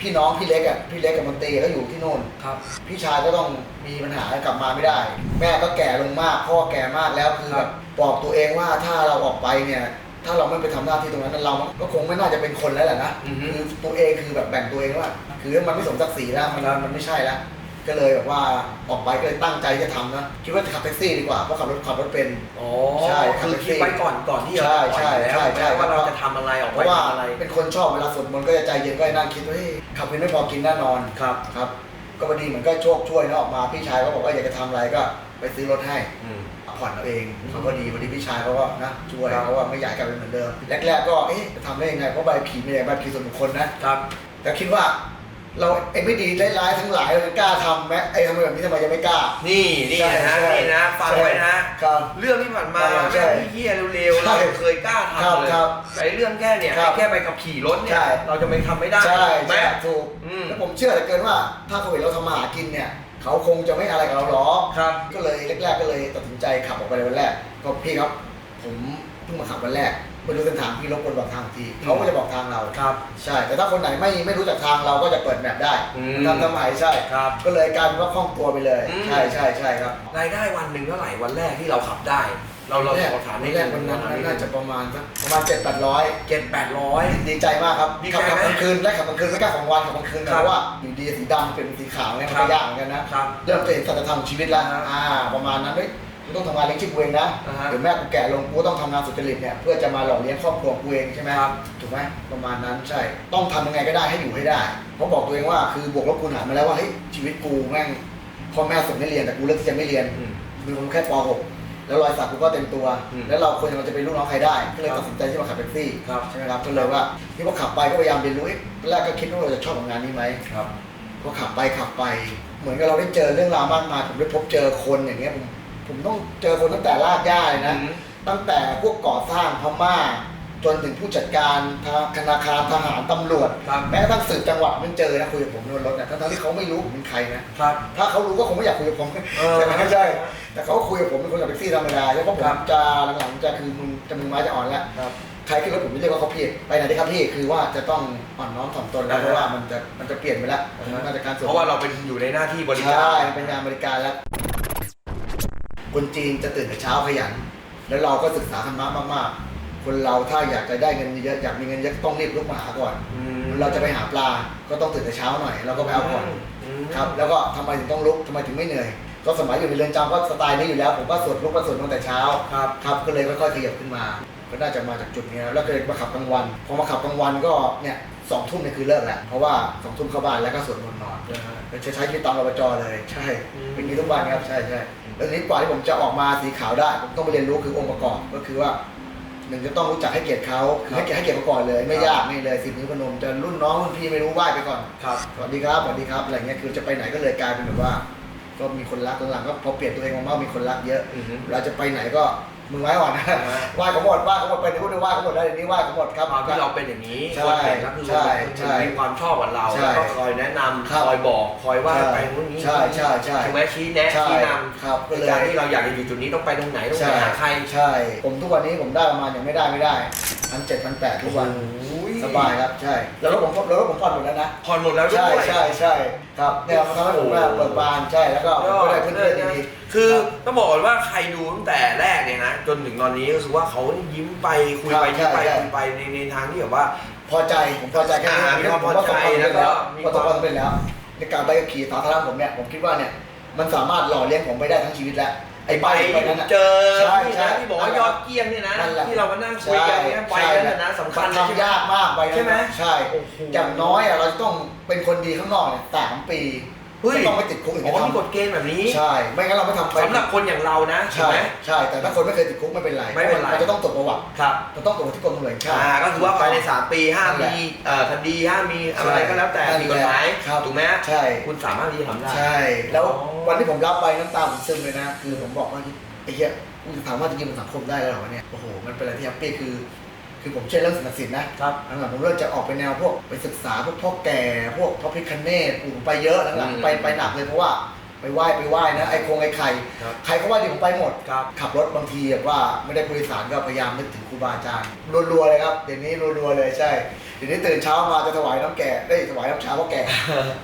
พี่น้องพี่เล็กอะพี่เล็กกับมนตรีก็อยู่ที่โน่น ครับ พี่ชายก็ต้อง มีปัญหากลับมาไม่ได้ แม่ก็แก่ลงมากพ่อแก่มากแล้วคือคแบรับบบอกตัวเองว่าถ้าเราออกไปเนี่ยถ้าเราไม่ไปทำหน้าที่ตรงนั้นเราก็คงไม่น่าจะเป็นคนแล้วแหละนะอือฮึคือตัวเองคือแบบแบ่งตัวเองว่า คือมันไม่สมศักดิ์ศรีแล้วมันมันไม่ใช่แล้วก็เลยแบบว่าออกไปก็เลยตั้งใจจะทำนะคิดว่าจะขับแท็กซี่ดีกว่าเพราะขับรถขับรถเป็นอ๋อใช่คือคิดไว้ก่อนก่อนที่จะใช่ปล่อยใช่แล้วใช่ใช่ว่าเราจะทำอะไรออกเพไปราะว่าทำอะไรเป็นคนชอบเวลาสวดมนต์ก็จะใจเย็นก็จะนั่งคิดว่าเฮ้ยขับเป็นไม่พอกินแน่นอนครับครับ ก็พอดีเหมือนก็โชคช่วยนะออกมาพี่ชายก็บอกว่าอยากจะทำอะไรก็ไปซื้อรถให้ อืม ผ่อนเอาเองเขาก็ดีพอดีพี่ชายเขาก็นะช่วยครับ เพราะว่าไม่อยากให้กลับไปเหมือนเดิมแรกๆก็เอ๊ะจะทำได้ยังไงเพราะใบขี่ไม่ใช่ใบขี่ส่วนบุคคลนะครับแต่คิดว่า เราไอ้ไม่ดีร้ายๆทั้งหลายเราจะกล้าทำไหมไอ้ทำแบบนี้ทำไมยังไม่กล้า นี่นี่นะ ใช่ใช่นี่นะ ฟังไว้นะ ครับ เรื่องที่ผ่านมาใช่แม่ที่เหี้ยเร็วๆ ใช่เราเคยกล้าครับทำเลยครับแต่ไอ้เรื่องแค่เนี่ยครับแค่ไปกับขี่รถเนี่ใช่ ย เราจะไม่ทำไม่ได้ใช่ถูกไหม ใช่ถูกอืม แล้วผมเชื่อเหลือเกินว่าถ้าเขาเห็นเราทำมาหากินเนี่ย เขาคงจะไม่อะไรกับเราหรอก ครับ ก็เลยแรกๆก็เลยตัดสินใจขับออกไปในวันแรกก็พี่ครับ ผมเพิ่งมาขับวันแรก ไม่รู้เส้นทางพี่รบกวนบอกทางทีเขาก็จะบอกทางเราครับ ใช่ แต่ถ้าคนไหนไม่ไม่รู้จักทางเราก็จะเปิดแมปได้อืม ทำสมัยใช่ ครับ ก็เลยกลายเป็นว่าคล่องตัวไปเลย อืม ใช่ใช่ใช่ครับรายได้วันหนึ่งเท่าไหร่วันแรกที่เราขับได้ เราเราแรกขอถามในแรกวันนั้นน่าจะประมาณสักประมาณเจ็ดแปดร้อย เจ็ดแปดร้อย ดีใจมากครับดีใจขับขับไหมกลางคืนและขับกลางคืนไม่กล้าของวันขับกลางคืนครัเพบราะว่าอยู่ดีสีดำเป็นสีขาวเนี่ยมันครัก็บ ยากเหมือนกันนะครับ เริ่มจะเห็นสัจธรรมของชีวิตแล้วอ่าอ่าประมาณนั้นเฮ้ย กูต้องทำงานเลี้ยงชีพกูเองนะอ่าฮะ เดี๋ยวแม่กูแก่ลงกูก็ต้องทำงานสุจริตเนี่ยเพื่อจะมาหล่อเลี้ยงครอบครัวกูเองใช่ไหมครับถูกไหมประมาณนั้นใช่ ต้องทำยังไงก็ได้ให้อยู่ให้ได้เพราะบอกตัวเองว่าคือบวกลบคูณหารมาแล้วว่าเฮ้ยชีวิตกูแม่งพ่อแม่ส่งให้เรียนแต่กูเลือกที่จะไม่เรียน อืม มีผมแค่ป .6 แล้วรอยสักกูก็เต็มตัว อืมแล้วเราควรจะเป็นลูกน้องใครได้ ก็เลยครับตัดสินใจที่มาขับแท็กซี่ครับ ใช่ไหมครับก็เลยว่าที่พอขับไปก็พยายามเรียนรู้เอ๊ะแรกก็คิดว่าเราจะชอบทำงานนี้ไหมครับพอขับไปขับไป เหมือนกับเราได้เจอเรื่องราวมากมายผมได้พบเจอคนอย่างเงี้ยผม ผมต้องเจอคนตั้งแต่ลากย่าเลยนะอืมตั้งแต่พวกก่อสร้างพม่า จนถึงผู้จัดการธนาคารทหารตำรวจ ครับแม้กระทั่งสืบจังหวัดมันเจอนะคุยกับผมในรถเนี่ยทั้งๆที่เขาไม่รู้ผมเป็นใครนะ ครับ ถ้าเขารู้ก็คงไม่อยากคุยกับผมเออใช่ไหมใช่ แต่เขาคุยกับผมเป็นคนขับแท็กซี่ธรรมดาแล้วก็ผครัมบ จะหลังๆจะคือมึงจะมือไม้จะอ่อนแล้ว ครับ ใครขึ้นรถผมจะเรียกว่าเขาผิดไปไหนดีครับพี่คือว่าจะต้องอ่อนน้อมถ่อมตนแล้วอ่าฮะ เพราะว่ามันจะมันจะเปลี่ยนไปแล้วมาจากการสวดเพราะว่าเราเป็นอยู่ในหน้าที่บริการใช่มันเป็นงานบริการแล้ว คนจีนจะตื่นแต่เช้าขยัน แล้วเราก็ศึกษาธรรมะมากๆ คนเราถ้าอยากจะได้เงินเยอะอยากมีเงินเยอะต้องรีบลุกมาหาก่อนอืมเราจะไปหาปลาก็ต้องตื่นแต่เช้าหน่อยเราก็ไปเอาก่อนอืมครับแล้วก็ทำไมถึงต้องลุกทำไมถึงไม่เหนื่อย ก็สมัยอยู่ในเรือนจำก็สไตล์นี้อยู่แล้ว ผมก็สวดลุกก็สวดตั้งแต่เช้าครับครับก็เลยค่อยๆขยับขึ้นมา ก็น่าจะมาจากจุดนี้แล้วก็เลยมาขับกลางวันพอมาขับกลางวันก็เนี่ยสองทุ่มเนี่ยคือเลิกแหละเพราะว่าสองทุ่มเข้าบ้านแล้วก็สวดมนต์นอนเป็นใช้ใช้ชีวิตตามอบจเลย ใช่อืมเป็นอย่างนี้ทุกวันครับใช่ใช่ แล้วทีนี้กว่าที่ผมจะออกมาสีขาวได้ผมต้องไปเรียนรู้คือองค์ประกอบก็คือว่าหนึ่งจะต้องรู้จักให้เกียรติเขาคือให้เกียรติให้เกียรติเขาก่อนเลย ไม่ยากไม่เลยสิบนิ้วพนมจะรุ่นน้องรุ่นพี่ไม่รู้ไหว้ไปก่อนครับ สวัสดีครับสวัสดีครับอะไรเงี้ยคือจะไปไหนก็เลยกลายเป็นแบบว่า ก็มีคนรักหลังๆก็พอเปลี่ยนตัวเองมากๆมีคนรักเยอะอือฮึ เราจะไปไหนก็ มือไว้ก่อนนะอ่าไหว้เขาหมดไหว้เขาหมดไปในพูดถึงไหว้เขาหมดแล้วเดี๋ยวนี้ไหว้เขาหมดครับ ความที่เราเป็นอย่างนี้ใช่คนเก่งก็คือใช่ใช่มีความชอบกับเราใช่แล้วก็คอยแนะนำครับคอยบอกคอยว่าใช่ไปตรงนี้ใช่ใช่ใช่ถูกไหมชี้แนะใช่ชี้นครับำก็ในเลยการที่เราอยากจะอยู่จุดนี้ต้องไปตรงไหนต้องไปใช่หาใครใช่ ผมทุกวันนี้ผมได้ประมาณอย่างไม่ได้ไม่ได้พันเจ็ดพันแปดทุกวัน โอ้ย สบายครับใช่แล้วรถผมแล้วรถผมผ่อนหมดแล้วนะผ่อนหมดแล้วด้ใช่วยใช่ใช่ครับเนี่ยมันทำให้ผมแบบเปิดบานใช่แล้วก็ผมก็ได้เพื่อนๆดีๆคือรับ ต้องบอกก่อนว่าใครดูตั้งแต่แรกเนี่ยนะจนถึงตอนนี้ก็คือว่าเขายิ้มไปคุยไปครับยิ้มไปใช่ คุยไปในในทางที่แบบว่า พอใจผมพอใจแค่นี้อ่ามีความพอใจผมแล้วก็มีประสบความสำเร็จแล้วในการไปขับขี่สาธารณะผมเนี่ยผมคิดว่าเนี่ยมันสามารถหล่อเลี้ยงผมไปได้ทั้งชีวิตแล้วไอ้ไปใบใบนั้นน่ะ เจอใช่ที่ใช่นะที่บอกว่ายอดเกี้ยงเนี่ยนะนั่นแหละ ที่เรามานั่งคุยกันเนี่ยไปใช่นั่นนะนะสำคัญมันเลยใช่ไหม ทำยากมากไปนั้นใช่ไหมใช่ โอ้โห อย่างน้อยอะเราจะต้องเป็นคนดีข้างนอกเนี่ยสามปี เฮ้ยจะต้องไปติดคุกอีกอ๋อจะมีกฎทำเกณฑ์แบบนี้ใช่ ไม่งั้นเราไม่ทำไปสำหรับคนอย่างเรานะถูกใช่ไหม ใช่ แต่ถ้าคนไม่เคยติดคุกไม่เป็นไรไม่เป็นไร มันจะต้องตรวจประวัติครับจะต้องตรวจที่กรมตำรวจแห่งชาอ่าติ ก็คือว่าภายใน 3 ปีห้ามนั่นแหละมีเอ่อคดีห้ามมีอะไรก็แล้วแต่นั่นมีแหกละฎหมายครับ ถูกไหมใช่ คุณสามารถที่จะทำได้ ใช่ แล้วอ๋อ วันที่ผมรับไปน้ำตาผมซึมเลยนะ คือผมบอกว่าไอ้เหี้ยกูจะถามว่าจะยืนบนสังคมได้แล้วเหรอวะเนี่ย โอ้โห มันเป็นอะไรที่แฮปปี้คือ คือผมเชื่อเรื่องศิลปศิลป์นะครับหลังๆผมเริ่มจะออกไปแนวพวกไปศึกษาพวกพ่อแก่พวกพระพิคเนตผมไปเยอะหลังอืมๆไปไปหนักเลยเพราะว่าไปไหว้ไปไหว้นะไอ้คงไอ้ไข่ครับใครเขาว่าดีผมไปหมด ครับขับรถบางทีแบบว่าไม่ได้ผู้โดยสารก็พยายามนึกถึงครูบาอาจารย์รัวๆเลยครับเดี๋ยวนี้รัวๆเลยใช่ เดี๋ยวนี้ตื่นเช้ามาจะถวายน้ำแก่ได้ยถวายน้ำชาพ่อแก่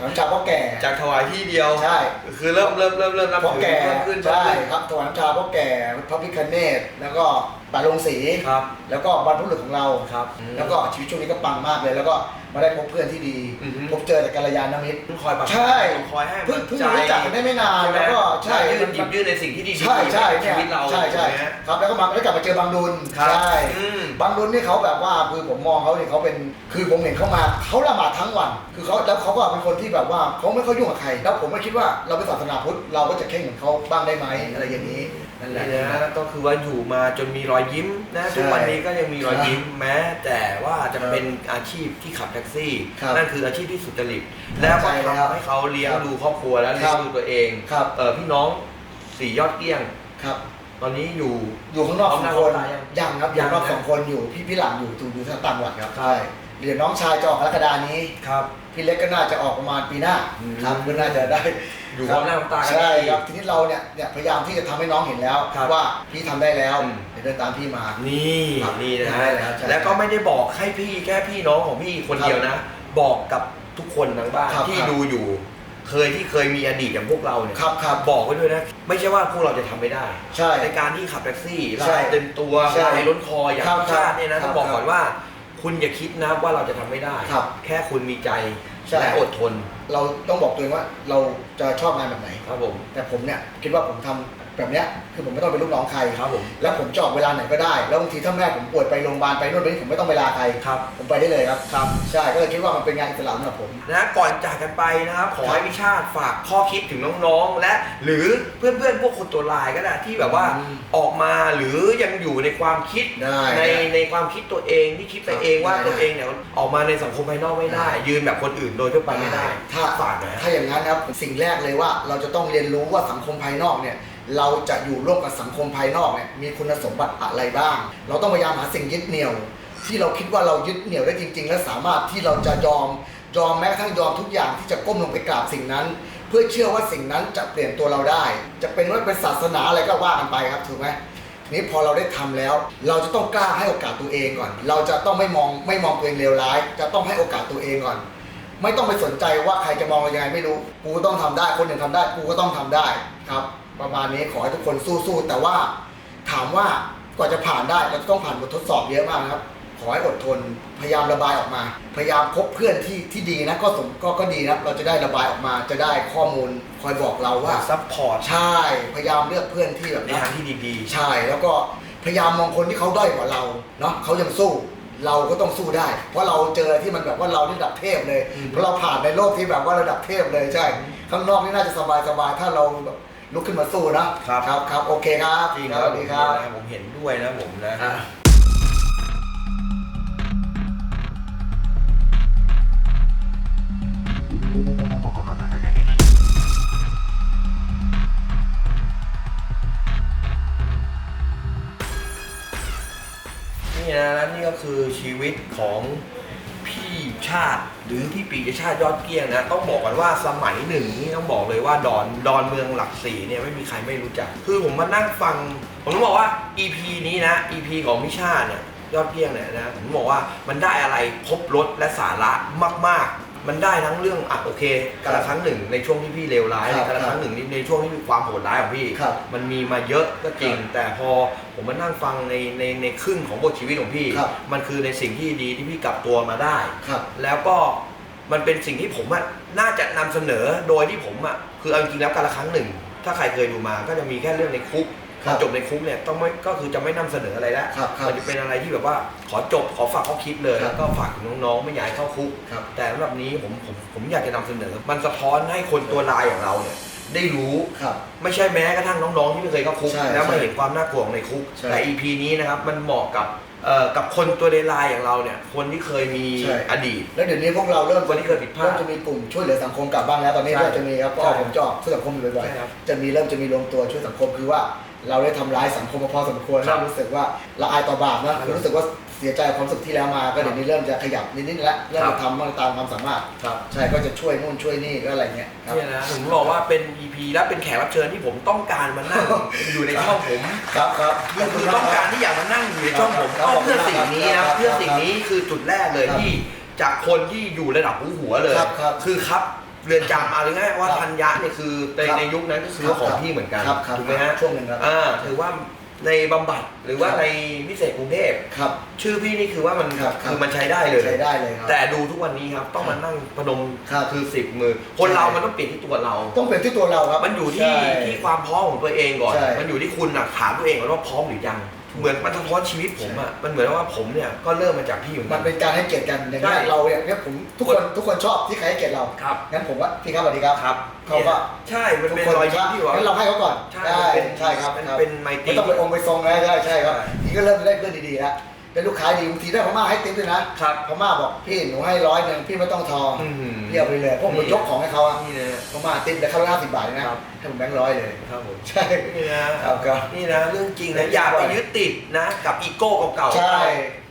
น้ำชาพ่อแก่ จากถวายที่เดียวใช่ คือเริ่มเริ่มเริ่มเริ่มนับพ่อถือแก่เพิ่มขึ้นเพิ่มใช่ขึ้นครับถวายน้ำชาพ่อแก่พระพิคเนตแล้วก็ปาลงสีครับ แล้วก็บรรพบุรุษของเรา ครับแล้วก็ชีวิตช่วงนี้ก็ปังมากเลย แล้วก็มาได้พบเพื่อนที่ดี อือฮึ พบเจอแต่กัลยาณมิตร คอยบังคับใช่ คอยให้เพิ่งกำลัเพิ่งใจรู้จักกันได้ไม่นานใช่ไหมแล้วก็ใช่ยื่นหยิบยื่นในสิ่งที่ดีๆใช่ใช่ชีเนี่ยวิตเราใช่ใช่ถูกไหมครับแล้วก็มาได้กลับมาเจอบางดุลครับใช่อืม บางดุลนี่เขาแบบว่าคือผมมองเขาเนี่ยเขาเป็นคือผมเห็นเขามาเขาละหมาดทั้งวัน คือเขาแล้วเขาก็เป็นคนที่แบบว่าเขาไม่ค่อยยุ่งกับใคร แล้วผมก็คิดว่าเราเป็นศาสนาพุทธเราก็จะเข่งเหมือนเขาบ้างได้ไหมอะไรอย่างนี้นั่นแหละ นี่นะก็คือว่าอยู่มาจนมีรอยยิ้มนะใช่ทุกวันนี้ก็ยังมีรอยยิ้มครับแม้ แต่ว่าจะครับเป็นอาชีพที่ขับแท็กซี่ ครับนั่นคืออาชีพที่สุจริตแล้วก็ใช่แล้วทำให้เขาเลี้ยงครับดูครอบครัวและเลี้ยงครับดูตัวเองครับ เออพี่น้องสี่ยอดเกี้ยง ครับ ตอนนี้อยู่ อยู่ข้างนอกพร้สออมหน้างคนพร้อมตายังยังครับอยู่ยังข้างนอกนะสองคนอยู่พี่พี่หลังอยู่อยู่อยู่ทางต่างจังหวัดครับครับ เรียนน้องชายจะออกกรกฎานี้ ครับ พี่เล็กก็น่าจะออกประมาณปีหน้าอืมครับก็น่าจะได้อยู่พร้อมหน้าพร้อมตากันใช่ดีครับทีนี้เราเนี่ยเนี่ยพยายามที่จะทำให้น้องเห็นแล้วครับว่าพี่ทำได้แล้วอืม เดี๋ยวเดินตามพี่มา นี่ครับนี่นะได้แล้วใช่แล้วก็ไม่ได้บอกให้พี่แค่พี่น้องของพี่คนเดียวนะ บอกกับทุกคนทั้งบ้านครับที่ครับ ดูอยู่ เคยที่เคยมีอดีตอย่างพวกเราเนี่ยครับครับบอกไว้ด้วยนะ ไม่ใช่ว่าพวกเราจะทำไม่ได้ ใช่ ในการที่ขับแท็กซี่ใช่ลายเต็มตัวใช่ลายล้นคออย่างครับชาติเนี่ยนะครัต้บองบอกก่อนว่า คุณอย่าคิดนะว่าเราจะทำไม่ได้ ครับแค่คุณมีใจใช่ และอดทนเราต้องบอกตัวเองว่าเราจะชอบงานแบบไหน ครับผม แต่ผมเนี่ยคิดว่าผมทำ แบบเนี้ยคือผมไม่ต้องเป็นลูกน้องใครครับผมแล้วผมจะออกเวลาไหนก็ได้ แล้วบางทีถ้าแม่ผมป่วยไปโรงพยาบาลไปนู่นไปนี่ผมไม่ต้องเวลาใครครับผมไปได้เลยครับครับ ใช่ก็เลยคิดว่ามันเป็นงานอิสระสำหรับผม นะก่อนจากกันไปนะครับขอให้พิชาติฝากข้อคิดถึงน้องๆ และหรือเพื่อนๆพวกคนตัวลายก็ได้ที่แบบว่าอืมออกมาหรือยังอยู่ในความคิดได้ในได้ในความคิดตัวเองที่คิดไปเองว่าได้ตัวเองเนี่ยออกมาในสังคมภายนอกไม่ได้ ได้ ยืนแบบคนอื่นโดยทั่วไปไม่ได้ถ้าฝากหน่อยถ้าอย่างนั้นนะครับสิ่งแรกเลยว่าเราจะต้องเรียนรู้ว่าสังคมภายนอกเนี่ย เราจะอยู่ร่วมกับสังคมภายนอกเนี่ยมีคุณสมบัติอะไรบ้าง เราต้องพยายามหาสิ่งยึดเหนี่ยว ที่เราคิดว่าเรายึดเหนี่ยวได้จริง ๆ และสามารถที่เราจะยอมยอมแม้กระทั่งยอมทุกอย่างที่จะก้มลงไปกราบสิ่งนั้น เพื่อเชื่อว่าสิ่งนั้นจะเปลี่ยนตัวเราได้ จะเป็นว่าเป็นศาสนาอะไรก็ว่ากันไปครับถูกไหมนี้พอเราได้ทำแล้ว เราจะต้องกล้าให้โอกาสตัวเองก่อน เราจะต้องไม่มองไม่มองตัวเองเลวร้าย จะต้องให้โอกาสตัวเองก่อน ไม่ต้องไปสนใจว่าใครจะมองเรายังไงไม่รู้ กูก็ต้องทำได้ คนอื่นทำได้ กูก็ต้องทำได้ครับ ประมาณนี้ขอให้ทุกคนสู้ๆแต่ว่าถามว่ากว่าจะผ่านได้เราจะต้องผ่านบททดสอบเยอะมากนะครับ ขอให้อดทนพยายามระบายออกมา พยายามคบเพื่อนที่ที่ดีนะก็สมก็ก็ดีนะเราจะได้ระบายออกมาจะได้ข้อมูลคอยบอกเราว่า ซัพพอร์ตใช่พยายามเลือกเพื่อนที่แบบในนี้ทางที่ดีใช่แล้วก็พยายามมองคนที่เขาด้อยกว่าเราเนาะเขายังสู้ เราก็ต้องสู้ได้ เพราะเราเจอที่มันแบบว่าเราระดับเทพเลย อืม เพราะเราผ่านในโลกที่แบบว่าระดับเทพเลยใช่ ข้างนอกนี่น่าจะสบายสบายๆถ้าเราแบบ ลุกขึ้นมาสู้นะครับ ครับครับโอเคครับจริงครับดีครับ ผมเห็นด้วยนะผมนะนี่นะนี่ก็คือชีวิตของ ชาติ หรือพี่ปีชาติยอดเกี้ยงนะต้องบอกกันว่าสมัยหนึ่งนี่ต้องบอกเลยว่าดอนดอนเมืองหลักสี่เนี่ยไม่มีใครไม่รู้จัก คือผมมานั่งฟัง ผมต้องบอกว่า EP นี้นะ EP ของพี่ชาติเนี่ยยอดเกี้ยงเนี่ยนะผมบอกว่ามันได้อะไรครบรถและสาระมาก ๆ มันได้ทั้งเรื่องอะโอเคกาละครั้งหนึ่งในช่วงที่พี่เลวร้ายครับกาละครั้งหนึ่งในช่วงที่มีความโหดร้ายของพี่ ครับมันมีมาเยอะก็จริง แต่พอผมมานั่งฟังในในในครึ่งของบทชีวิตของพี่ ครับ มันคือในสิ่งที่ดีที่พี่กลับตัวมาได้ ครับ แล้วก็มันเป็นสิ่งที่ผมอะน่าจะนำเสนอโดยที่ผมอะคือเอาจริงๆแล้วการละครั้งหนึ่ง ถ้าใครเคยดูมาก็จะมีแค่เรื่องในคุก ครับพอจบในคุกเนี่ยต้องไม่ก็คือจะไม่นำเสนออะไรแล้วครับครับมันจะเป็นอะไรที่แบบว่าขอจบขอฝากข้อคิดเลยครับแล้วก็ฝากถึงน้องๆไม่อยากให้เข้าคุก ครับ แต่สำหรับนี้ผมผมผมอยากจะนำเสนอ มันสะท้อนให้คนตัวลายอย่างเราเนี่ยได้รู้ ครับ ไม่ใช่แม้กระทั่งน้องๆที่ไม่เคยเข้าคุก ใช่แล้วมาใช่เห็นความน่ากลัวของในคุก ใช่แต่ EP นี้นะครับมันเหมาะกับเอ่อกับคนตัวเลายอย่างเราเนี่ยคนที่เคยมีใช่ อดีต แล้วเดี๋ยวนี้พวกเราเริ่มวันนี้เคยผิดพลาดเริ่มจะมีกลุ่มช่วยเหลือสังคมกลับบ้างแล้วตอนนี้ใช่เริ่มจะมีครับเพราะใช่ผมจะออกช่วยสังคมอยู่บ่อยใช่ครับ ๆจะมีเริ่มจะมีรวมตัวช่วยสังคมคือว่าเราได้ทำร้ายสังคมมาพอสมควรครัแล้บวรู้สึกว่าละอายต่อบาปนะครับรู้สึกว่าเสียใจกับความรู้สึกที่แล้วมา ก็เดี๋ยวนี้เริ่มจะขยับนิดๆแล้วเริ่มครัจะบทำบ้างตามความสามารถ ครับใช่ก็จะช่วยนู่นช่วยนี่ก็อะไรเงี้ยครับ เนี่ยนะผมบอกว่าเป็น EP และเป็นแขกรับเชิญที่ผมต้องการมานั่งอยู่ในช่องผมครับครับคือต้องการที่อยากมานั่งอยู่ในช่องผมครับก็เพื่อสิ่งนี้ครันะบเพื่อสิ่งนี้คือจุดแรกเลยครับที่จากคนที่อยู่ระดับหัวหัวเลยครับครับคือครับ เรือนจำเอาง่ายๆว่าครับธัญญะเนี่ยคือในครับในยุคนั้นก็คือครับของพี่เหมือนกันครับครับถูกไหมฮะช่วงหนึ่งครับ อ่าถือว่าในบำบัดหรือว่าครับในพิเศษกรุงเทพครับ ชื่อพี่นี่คือว่ามันครับครับคือมันใช้ได้เลย ใช้ได้เลยครับ แต่ดูทุกวันนี้ครับต้องมานั่งพนมครับคือสิบมือ คนใช่เรามันต้องเปลี่ยนที่ตัวเรา ต้องเป็นที่ตัวเราครับมันอยู่ที่ใช่ ที่ความพร้อมของตัวเองก่อน ใช่ มันอยู่ที่คุณอะถามตัวเองก่อนว่าพร้อมหรือยัง เหมือนมันสะท้อนชีวิตผมอะมันเหมือนว่าผมเนี่ยก็เริ่มมาจากพี่อยู่ มันเป็นการให้เกียรติกันอย่างใช่นี้ยเราเนี่ยเนี่ยผมทุกคนทุกคนชอบที่ใครให้เกียรติเราครับงั้นผมว่าพี่ครับสวัสดีครับ ครับเขาก็ ใช่มันเป็นทุกครอยยิ้มที่ว่า งั้นเราให้เขาก่อนใช่ได้มันเป็นใช่ครับมันครับเป็นไมตรี ไม่ต้องไปองค์ไปทรงนะใช่ใช่ครับใช่ทีก็เริ่มได้เพื่อนดีๆแล้ว เป็นลูกค้าดีบางทีได้พม่าให้ติ๊บด้วยนะครับพม่าบอกพี่หนูให้ร้อยหนึ่งพี่ไม่ต้องทอนอื้อหือ พี่เอาไปเลยพวกผมยกของให้เขาอะนี่นะ พม่าติ๊บแต่เขาห้าสิบบาทเลยนะครับ ให้ผมแบงค์ร้อยเลยครับผมใช่ นี่นะครับครับนี่นะเรื่องจริงนะอย่าไปยึดติดนะ กับอีโก้เก่าๆใช่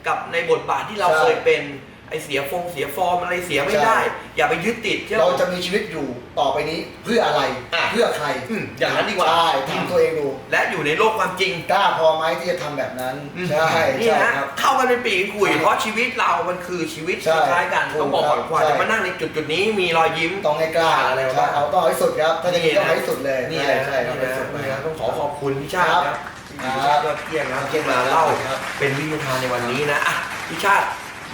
กับในบทบาทที่เราใช่ เคยเป็น ไอเสียฟงเสียฟอร์มอะไรเสียไม่ใช่ได้ อย่าไปยึดติดเชื่อเราผมจะมีชีวิตอยู่ต่อไปนี้เพื่ออะไรอะเพื่อใครอืมอย่างนั้นดีกว่า ใช่ทำตัวเองดูและอยู่ในโลกความจริงกล้าพอไหมที่จะทำแบบนั้นอืมใช่นี่ใช่นะครับเข้ากันเป็นปีกคุยใช่เพราะชีวิตเรามันคือชีวิตใช่คล้ายๆกันถูกต้องบอกก่อนครับกว่าใช่ จะมานั่งในจุดจุดๆนี้มีรอยยิ้ม ต้องให้กล้าอะไรวะ ใช่เอาต้องเอาให้สุดครับถ้าจะมีนี่นะต้องเอาให้สุดเลยนี่ใช่นะใช่ครับนี่ให้นะสุดเลยนี่ครันะบต้องขอขอบคุณพี่ชาติครับครับครับพี่ชาติยอดเยี่ยมนะที่มาเล่าครับเป็นวิทยาทานในวันนี้นะอะพี่ชาติ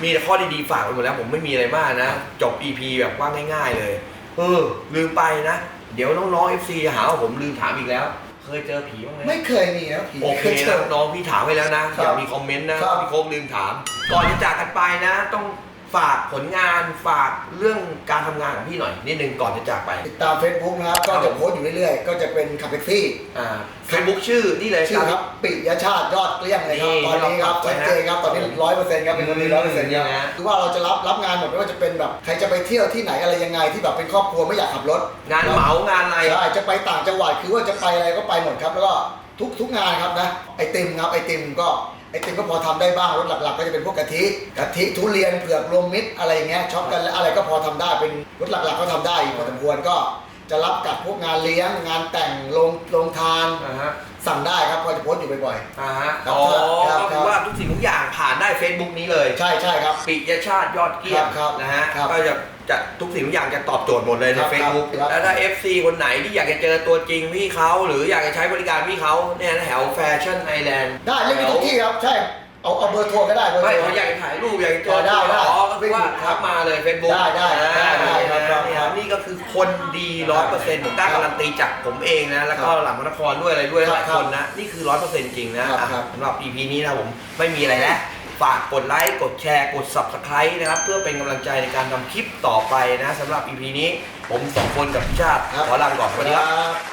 มีแต่ข้อดีๆฝากไปหมดแล้ว ผมไม่มีอะไรมากนะ จบ EP แบบว่าง่าย ๆ เลย เออ ลืมไปนะ เดี๋ยวน้องๆ FC หาว่าผมลืมถามอีกแล้ว เคยเจอผีบ้างไหมไม่เคยมีนะผีโอเคยจ นะน้องพี่ถามไปแล้วนะครัอบย่ามีคอมเมนต์นะครับ พี่โค้กลืมถาม ก่อนจะจากกันไปนะ ต้อง ฝากผลงานฝากเรื่องการทำงานของพี่หน่อยนิดนึงก่อนจะจากไปติดตาม Facebook นะครับ ก็ครัจะบโพสต์อยู่เรื่อยๆ ก็จะเป็นขับแท็กซี่อ่าเฟซบุ๊กชื่อนี่เลย ชื่อครับปิยชาติยอดเกลี้ยงเลยครับนี่ตอนนี้ครับเราปรัชับดไว้นะเจนครับ ตอนนี้ร้อยเปอร์เซ็นต์ครับ เป็นคนนี้ร้อยเปอร์เซ็นต์นี่ครับนะคือว่าเราจะรับรับงานหมดไม่ว่าจะเป็นแบบใครจะไปเที่ยวที่ไหนอะไรยังไงที่แบบเป็นครอบครัวไม่อยากขับรถงานเหมางานอะไรใช่จะไปต่างจังหวัดคือว่าจะไปอะไรก็ไปหมดครับแล้วก็ทุกทุกงานครับนะไอติมครับไอติมก็ ไอติมก็พอทำได้บ้างรสหลักๆ ก็จะเป็นพวกกะทิกะทิทุเรียนเผือกรวมมิตรอะไรอย่างเงี้ยช็อกกันอะไรก็พอทำได้เป็นรสหลักๆ ก็ทำได้พอสมควรก็จะรับกับพวกงานเลี้ยงงานแต่งลงลงทานอ่าฮะ สั่งได้ครับก็จะโพสต์อยู่บ่อย อ่าฮะครับอ๋อครับก็คือว่าทุกสิ่งทุกอย่างผ่านได้ Facebook นี้เลยๆ ใช่ใช่ครับ ปิยชาติยอดเกลี้ยงครับนะฮะครับก็จะจะทุกสิ่งทุกอย่างจะตอบโจทย์หมดเลยใน ครับ Facebook ครับ แล้วถ้า FC คนไหนที่อยากจะเจอตัวจริงพี่เขาหรืออยากจะใช้บริการพี่เขาเนี่ยนะแถวแฟชั่นไอแลนด์ได้เล่นไปทุกที่ครับ ใช่ เอาเอาเบอร์โทรก็ได้เบอร์ไม่โทรเขาอยากจะถ่ายรูปอยากจะเจอ๋ออได้ได้อ๋อก็คือว่าครัทับกมาเลย Facebook ได้ได้ได้ได้ครับครับนี่นี่ก็คือคนดีร้อยเปอร์เซ็นต์ผมกล้าการันตีจากผมเองนะ แล้วก็หลังมนครด้วยอะไรด้วยครับหลายคนนะ นี่คือร้อยเปอร์เซ็นต์จริงนะครับอะครับ สำหรับ EP นี้นะผมไม่มีอะไรแล้ว ฝากกดไลค์ กดแชร์ กด Subscribe นะครับ เพื่อเป็นกำลังใจในการทำคลิปต่อไปนะสำหรับ EP นี้ผมสองคนกับพี่ชาติครับขอลาไปก่อนสวัสดีครับครับ